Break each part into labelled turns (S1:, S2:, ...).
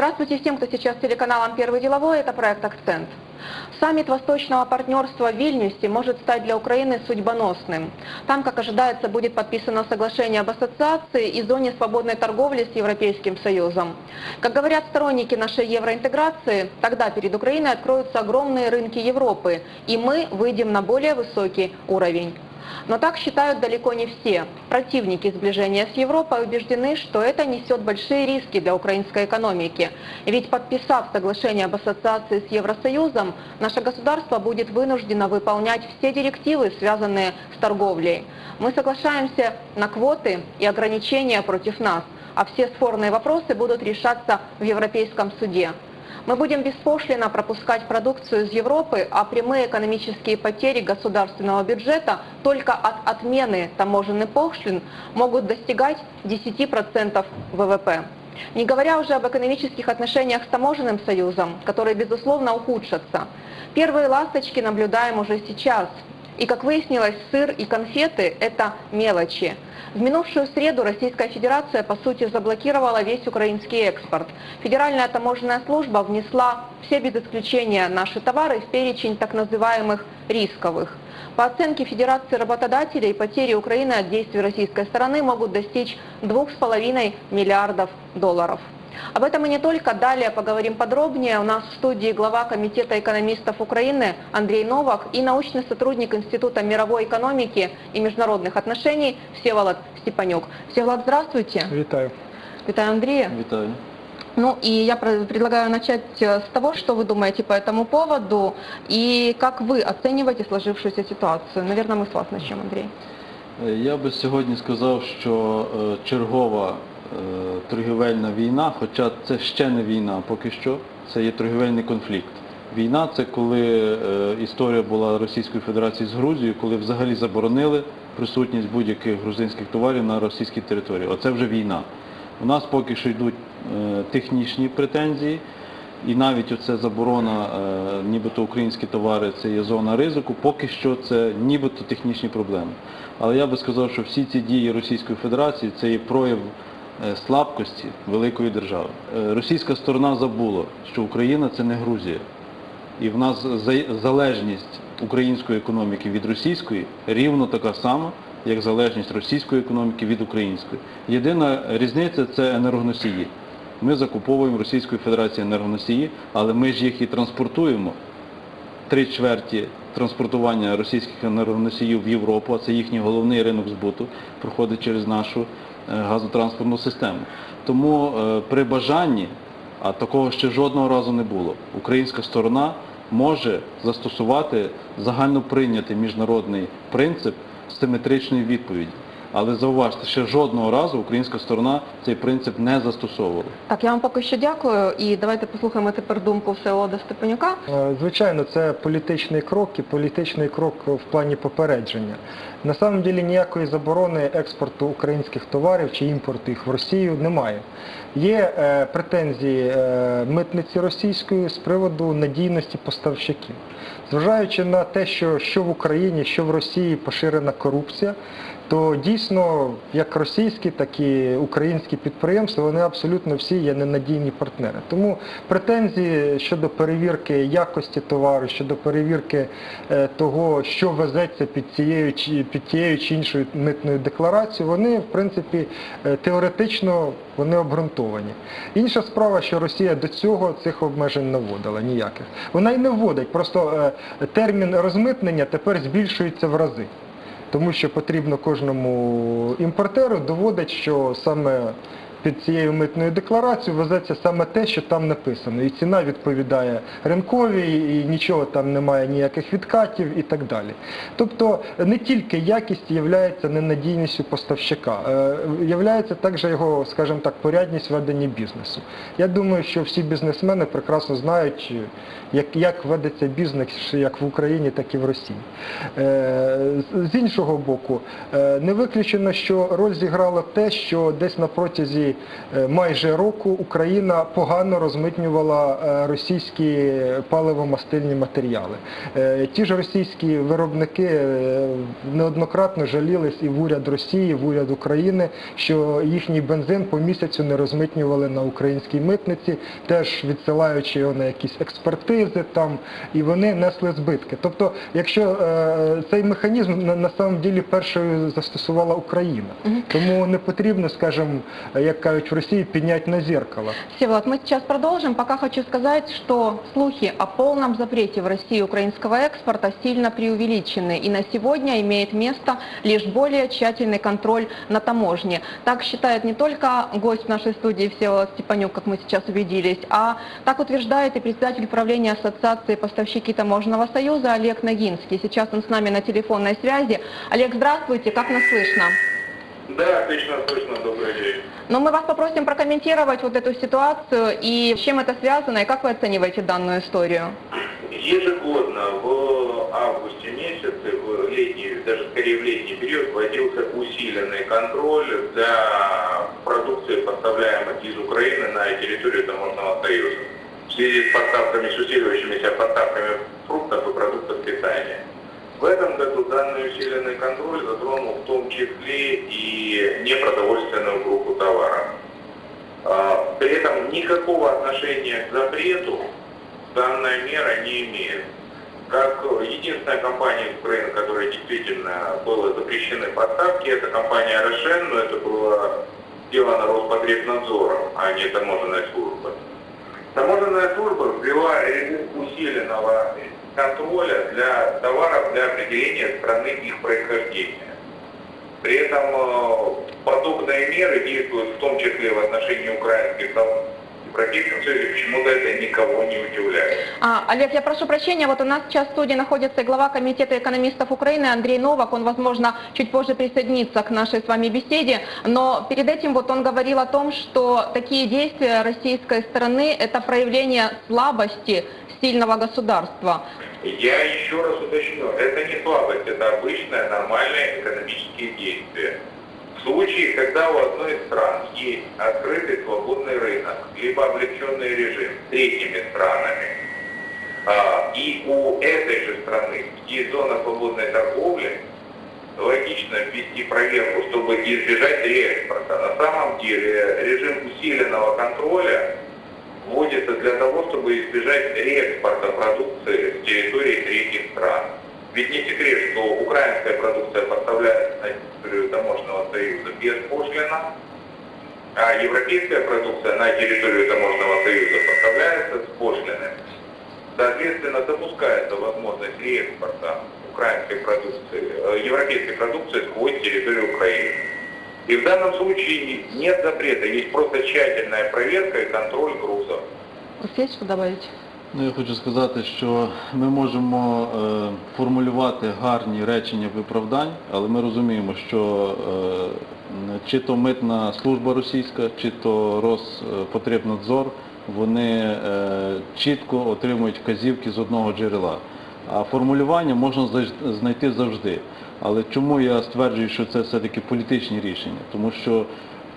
S1: Здравствуйте всем, кто сейчас с телеканалом Первый деловой, это проект «Акцент». Саммит Восточного партнерства в Вильнюсе может стать для Украины судьбоносным. Там, как ожидается, будет подписано соглашение об ассоциации и зоне свободной торговли с Европейским Союзом. Как говорят сторонники нашей евроинтеграции, тогда перед Украиной откроются огромные рынки Европы, и мы выйдем на более высокий уровень. Но так считают далеко не все. Противники сближения с Европой убеждены, что это несет большие риски для украинской экономики. Ведь подписав соглашение об ассоциации с Евросоюзом, наше государство будет вынуждено выполнять все директивы, связанные с торговлей. Мы соглашаемся на квоты и ограничения против нас, а все спорные вопросы будут решаться в Европейском суде. Мы будем беспошлино пропускать продукцию из Европы, а прямые экономические потери государственного бюджета только от отмены таможенных пошлин могут достигать 10% ВВП. Не говоря уже об экономических отношениях с таможенным союзом, которые, безусловно, ухудшатся. Первые ласточки наблюдаем уже сейчас. И, как выяснилось, сыр и конфеты – это мелочи. В минувшую среду Российская Федерация, по сути, заблокировала весь украинский экспорт. Федеральная таможенная служба внесла все без исключения наши товары в перечень так называемых рисковых. По оценке Федерации работодателей, потери Украины от действий российской стороны могут достичь 2,5 миллиардов долларов. Об этом и не только. Далее поговорим подробнее. У нас в студии глава Комитета экономистов Украины Андрей Новак и научный сотрудник Института мировой экономики и международных отношений Всеволод Степанюк. Всеволод, здравствуйте.
S2: Вітаю.
S1: Витаю Андрея.
S3: Вітаю.
S1: Ну и я про- предлагаю начать э, с того, что вы думаете по этому поводу и как вы оцениваете сложившуюся ситуацию. Наверное, мы с вас начнем, Андрей.
S3: Е, Я би сьогодні сказав, що е, чергова е, торгівельна війна, хоча це ще не війна поки що, це є торгівельний конфлікт. Війна це коли е, історія була Російської Федерації з Грузією, коли взагалі заборонили присутність будь-яких грузинських товарів на російській території. Оце вже війна. У нас поки що йдуть е, технічні претензії, і навіть оця заборона, е, нібито українські товари, це є зона ризику, поки що це нібито технічні проблеми. Але я би сказав, що всі ці дії Російської Федерації це є прояв е, слабкості великої держави. Е, Російська сторона забула, що Україна це не Грузія. І в нас залежність української економіки від російської рівно така сама, як залежність російської економіки від української. Єдина різниця це енергоносії. Ми закуповуємо Російської Федерації енергоносії, але ми ж їх і транспортуємо. Три чверті транспортування російських енергоносіїв в Європу, а це їхній головний ринок збуту, проходить через нашу е, газотранспортну систему. Тому е, при бажанні, а такого ще жодного разу не було, українська сторона може застосувати загально прийнятий міжнародний принцип симетричної відповіді. Але зауважте, ще жодного разу українська сторона цей принцип не застосовувала.
S1: Так, я вам поки що дякую і давайте послухаємо тепер думку Всеволода Степанюка.
S2: Е, Звичайно, це політичний крок і політичний крок в плані попередження. На самом деле ніякої заборони експорту українських товарів чи імпорту їх в Росію немає. Є е, претензії е, митниці російської з приводу надійності поставщиків. Зважаючи на те, що що в Україні, що в Росії поширена корупція, то дійсно як російські, так і українські підприємства, вони абсолютно всі є ненадійні партнери. Тому претензії щодо перевірки якості товару, щодо перевірки е, того, що везеться під цією під тією чи іншою митною декларацією, вони в принципі е, теоретично вони обґрунтовані. Інша справа, що Росія до цього цих обмежень не вводила ніяких. Вона й не вводить, просто е, термін розмитнення тепер збільшується в рази. Тому що потрібно кожному імпортеру доводить, що саме під цією митною декларацією везеться саме те, що там написано. І ціна відповідає ринковій, і нічого там немає ніяких відкатів і так далі. Тобто не тільки якість є ненадійністю поставщика, е, являється також його, скажімо так, порядність ведення бізнесу. Я думаю, що всі бізнесмени прекрасно знають, як, як ведеться бізнес як в Україні, так і в Росії. Е, з- іншого боку, е, не виключено, що роль зіграло те, що десь на протязі е, майже року Україна погано розмитнювала е, російські паливо-мастильні матеріали. Е, Ті ж російські виробники неоднократно жалілись і в уряд Росії, і в уряд України, що їхній бензин по місяцю не розмитнювали на українській митниці, теж відсилаючи його на якісь експертизи там, і вони несли збитки. Тобто, якщо цей механізм на, на самом ділі першою застосувала Україна, тому не потрібно, скажімо, як кажуть в Росії, підняти на зеркало.
S1: Всеволод, мы сейчас продолжим. Пока хочу сказать, что слухи о полном запрете в России украинского экспорта сильно преувеличены. И на сегодня имеет место лишь более тщательный контроль на таможне. Так считает не только гость в нашей студии Всеволод Степанюк, как мы сейчас убедились, а так утверждает и председатель правления Ассоциации поставщики таможенного союза Олег Ногинский. Сейчас он с нами на телефонной связи. Олег, здравствуйте, как нас слышно?
S4: Да, отлично слышно, добрый день.
S1: Но мы вас попросим прокомментировать вот эту ситуацию и с чем это связано, и как вы оцениваете данную историю?
S4: Ежегодно в августе месяце, в летний, даже скорее в летний период, вводился усиленный контроль за продукцией, поставляемой из Украины на территорию Таможенного союза в связи с поставками, с усиливающимися поставками фруктов и продуктов питания. В этом году данный усиленный контроль затронул в том числе и непродовольственную группу товаров. А, При этом никакого отношения к запрету данная мера не имеет. Как единственная компания из Украины, которая действительно была запрещены поставки, это компания Рошен, но это было сделано Роспотребнадзором, а не таможенной службой. Таможенная служба ввела режим усиленного контроля для товаров для определения страны их происхождения. При этом э, подобные меры действуют в том числе в отношении украинских товаров. Европейском почему-то это никого не удивляет.
S1: А, Олег, я прошу прощения, вот у нас сейчас в студии находится глава Комитета экономистов Украины Андрей Новак, он, возможно, чуть позже присоединится к нашей с вами беседе, но перед этим вот он говорил о том, что такие действия российской стороны – это проявление слабости сильного государства.
S4: Я еще раз уточню, это не слабость, это обычные нормальные экономические действия. В случае, когда у одной из стран есть открытый свободный рынок, либо облегченный режим с третьими странами, а, и у этой же страны есть зона свободной торговли, логично ввести проверку, чтобы избежать реэкспорта. На самом деле режим усиленного контроля вводится для того, чтобы избежать реэкспорта продукции с территории третьих стран. Ведь не секрет, что украинская продукция поставляется на территорию таможенного союза беспошлино, а европейская продукция на территорию таможенного союза поставляется с пошлиной. Соответственно, допускается возможность реэкспорта украинской продукции, э, европейской продукции сквозь территорию Украины. И в данном случае нет запрета, есть просто тщательная проверка и контроль грузов.
S1: У вас есть что добавить?
S3: Ну, я хочу сказати, що ми можемо е, формулювати гарні речення виправдань, але ми розуміємо, що е, чи то митна служба російська, чи то Роспотребнадзор, вони е, чітко отримують вказівки з одного джерела. А формулювання можна зай- знайти завжди. Але чому я стверджую, що це все-таки політичні рішення? Тому що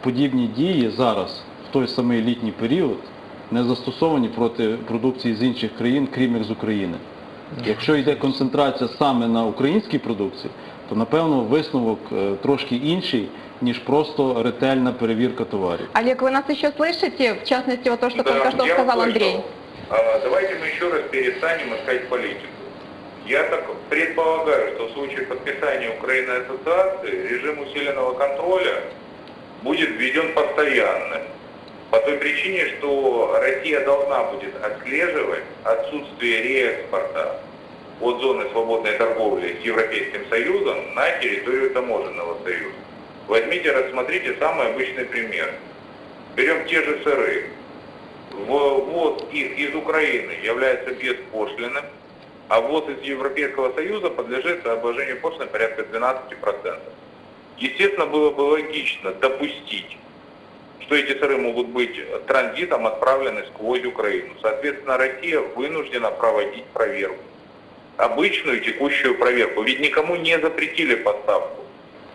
S3: подібні дії зараз, в той самий літній період, не застосовані проти продукції з інших країн, крім як з України. Якщо йде концентрація саме на українській продукції, то напевно висновок е, трошки інший, ніж просто ретельна перевірка товарів.
S1: Олег, вы нас еще слышите? В частности, вот то, что
S4: Да,
S1: только что
S4: я
S1: сказал
S4: услышал.
S1: Андрей.
S4: А, Давайте мы еще раз перестанем искать политику. Я так предполагаю, что в случае подписания Украины ассоциации режим усиленного контроля будет введен постоянно. По той причине, что Россия должна будет отслеживать отсутствие реэкспорта от зоны свободной торговли с Европейским Союзом на территорию таможенного союза. Возьмите, рассмотрите самый обычный пример. Берем те же сыры. Ввоз их из Украины является беспошлиным, а ввоз из Европейского Союза подлежит обложению пошлиной порядка 12%. Естественно, было бы логично допустить, что эти сыры могут быть транзитом отправлены сквозь Украину. Соответственно, Россия вынуждена проводить проверку. Обычную текущую проверку. Ведь никому не запретили поставку.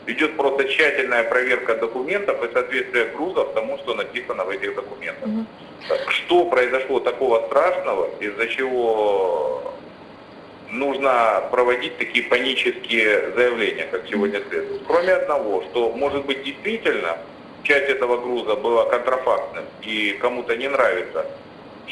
S4: идет просто тщательная проверка документов и соответствие грузов тому, что написано в этих документах. Что произошло такого страшного, из-за чего нужно проводить такие панические заявления, как сегодня следует. Кроме одного, что может быть действительно часть этого груза была контрафактным и кому-то не нравится,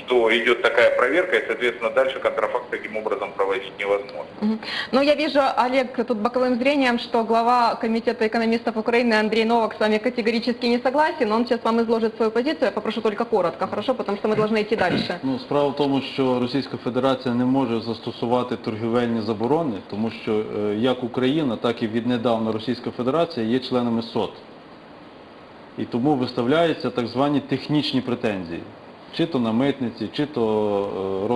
S4: что идет такая проверка, и, соответственно, дальше контрафакт таким образом проводить невозможно.
S1: Мгм. Ну, я вижу, Олег, тут боковым зрением, что глава Комитета экономистов Украины Андрей Новак с вами категорически не согласен. Он сейчас вам изложит свою позицию. Я попрошу только коротко, хорошо? Потому что мы должны идти дальше.
S3: Ну, справа в тому, що Російська Федерація не може застосувати торгівельні заборони, тому що е, як Україна, так і віднедавна Російська Федерація є членами СОТ. І тому виставляються так звані технічні претензії. Чи то на митниці, чи то е,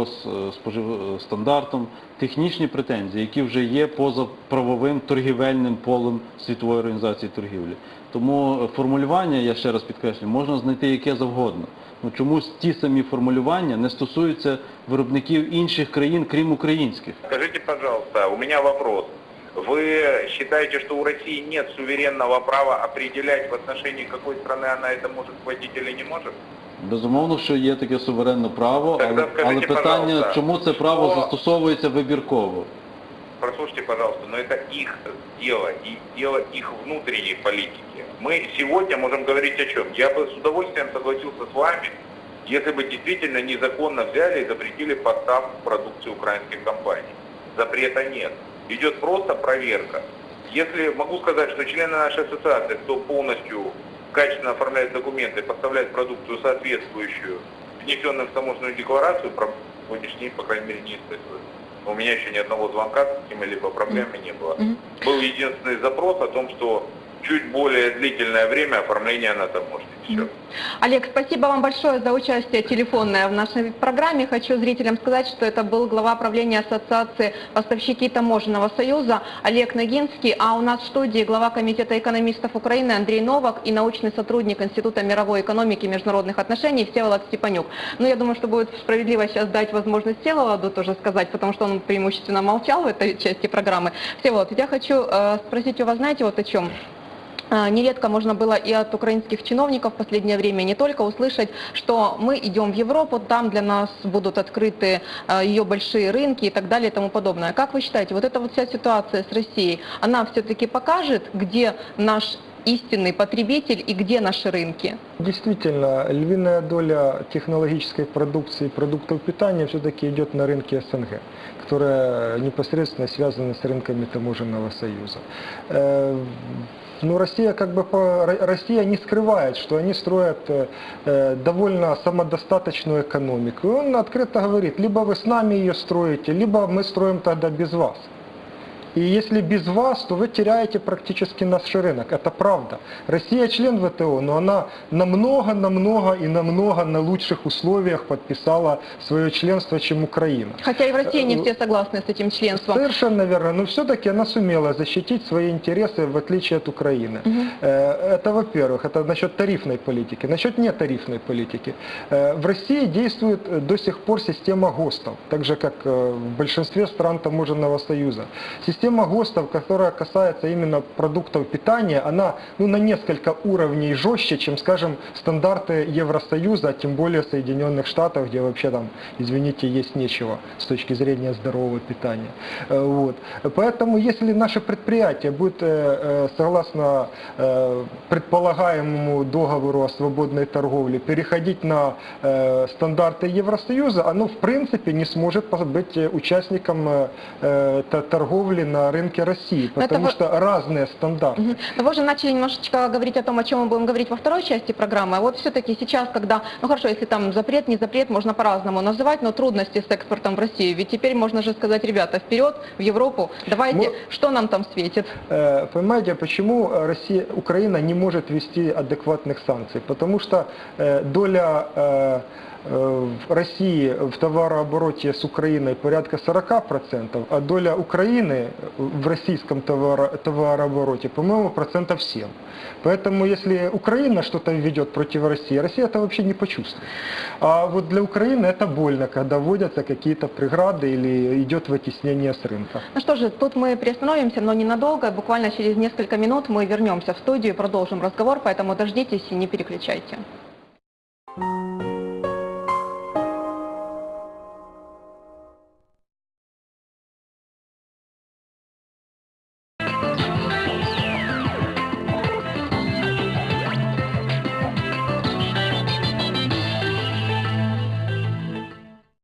S3: Росспоживстандартом. Технічні претензії, які вже є поза правовим торгівельним полем Світової організації торгівлі. Тому е, формулювання, я ще раз підкреслюю, можна знайти яке завгодно. Ну, чомусь ті самі формулювання не стосуються виробників інших країн, крім українських.
S4: Скажите, пожалуйста, у меня вопрос. Вы считаете, что у России нет суверенного права определять в отношении какой страны она это может хватить или не может?
S3: Безумовно, що є таке суверенне право,
S4: Тогда
S3: але,
S4: скажіть,
S3: але питання,
S4: пожалуйста,
S3: чому це право
S4: що-
S3: застосовується вибірково.
S4: Прослушайте, пожалуйста, но это их дело и дело их внутренней политики. Мы сегодня можем говорить о чем? Я бы с удовольствием согласился с вами, если бы действительно незаконно взяли и запретили поставку продукции украинских компаний. Запрета нет. Идет просто проверка. Если могу сказать, что члены нашей ассоциации, кто полностью качественно оформляет документы, поставляет продукцию соответствующую внесенным в таможенную декларацию, про сегодняшний день, по крайней мере, не испытывают. У меня еще ни одного звонка с какими-либо проблемами не было. Был единственный запрос о том, что чуть более длительное время оформления на таможне. Все.
S1: Олег, спасибо вам большое за участие телефонное в нашей программе. Хочу зрителям сказать, что это был глава правления Ассоциации поставщики таможенного союза Олег Ногинский, а у нас в студии глава Комитета экономистов Украины Андрей Новак и научный сотрудник Института мировой экономики и международных отношений Всеволод Степанюк. Ну, я думаю, что будет справедливо сейчас дать возможность Всеволоду тоже сказать, потому что он преимущественно молчал в этой части программы. Всеволод, я хочу э, спросить у вас, знаете, вот о чем? А, Нередко можно было и от украинских чиновников в последнее время не только услышать, что мы идем в Европу, там для нас будут открыты а, ее большие рынки и так далее и тому подобное. Как вы считаете, вот эта вот вся ситуация с Россией, она все-таки покажет, где наш истинный потребитель и где наши рынки?
S2: Действительно, львиная доля технологической продукции, продуктов питания все-таки идет на рынке СНГ, которые непосредственно связаны с рынками таможенного союза. Э, Ну, Россия как бы Россия не скрывает, что они строят э, э, довольно самодостаточную экономику. И он открыто говорит, либо вы с нами ее строите, либо мы строим тогда без вас. И если без вас, то вы теряете практически наш рынок. Это правда. Россия член ВТО, но она намного-намного и намного на лучших условиях подписала свое членство, чем Украина.
S1: Хотя и в России не все согласны с этим членством.
S2: Совершенно верно, но все-таки она сумела защитить свои интересы в отличие от Украины. Э, Это во-первых, это насчет тарифной политики. Насчет нетарифной политики. Э, В России действует э, до сих пор система ГОСТов, так же как э, в большинстве стран таможенного союза. Система ГОСТов, которая касается именно продуктов питания, она ну, на несколько уровней жестче, чем, скажем, стандарты Евросоюза, а тем более Соединенных Штатов, где вообще там, извините, есть нечего с точки зрения здорового питания. Э, Вот. Поэтому, если наше предприятие будет, э, э, согласно предполагаемому договору о свободной торговле, переходить на стандарты Евросоюза, оно в принципе не сможет быть участником торговли на рынке России,
S1: Это
S2: потому
S1: вы-
S2: что разные стандарты.
S1: Мгм. Но вы же начали немножечко говорить о том, о чем мы будем говорить во второй части программы. А вот все-таки сейчас, когда, ну хорошо, если там запрет, не запрет, можно по-разному называть, но трудности с экспортом в Россию. Ведь теперь можно же сказать, ребята, вперед, в Европу, давайте,
S2: Ну,
S1: что нам там светит?
S2: Э, Понимаете, почему Россия, Украина не может ввести адекватных санкций? Потому что э, доля э, в России в товарообороте с Украиной порядка 40%, а доля Украины в российском товаро- товарообороте, по-моему, процентов 7. Поэтому если Украина что-то ведет против России, Россия это вообще не почувствует. А вот для Украины это больно, когда вводятся какие-то преграды или идет вытеснение с рынка.
S1: Ну что же, тут мы приостановимся, но ненадолго. Буквально через несколько минут мы вернемся в студию и продолжим разговор, поэтому дождитесь и не переключайте.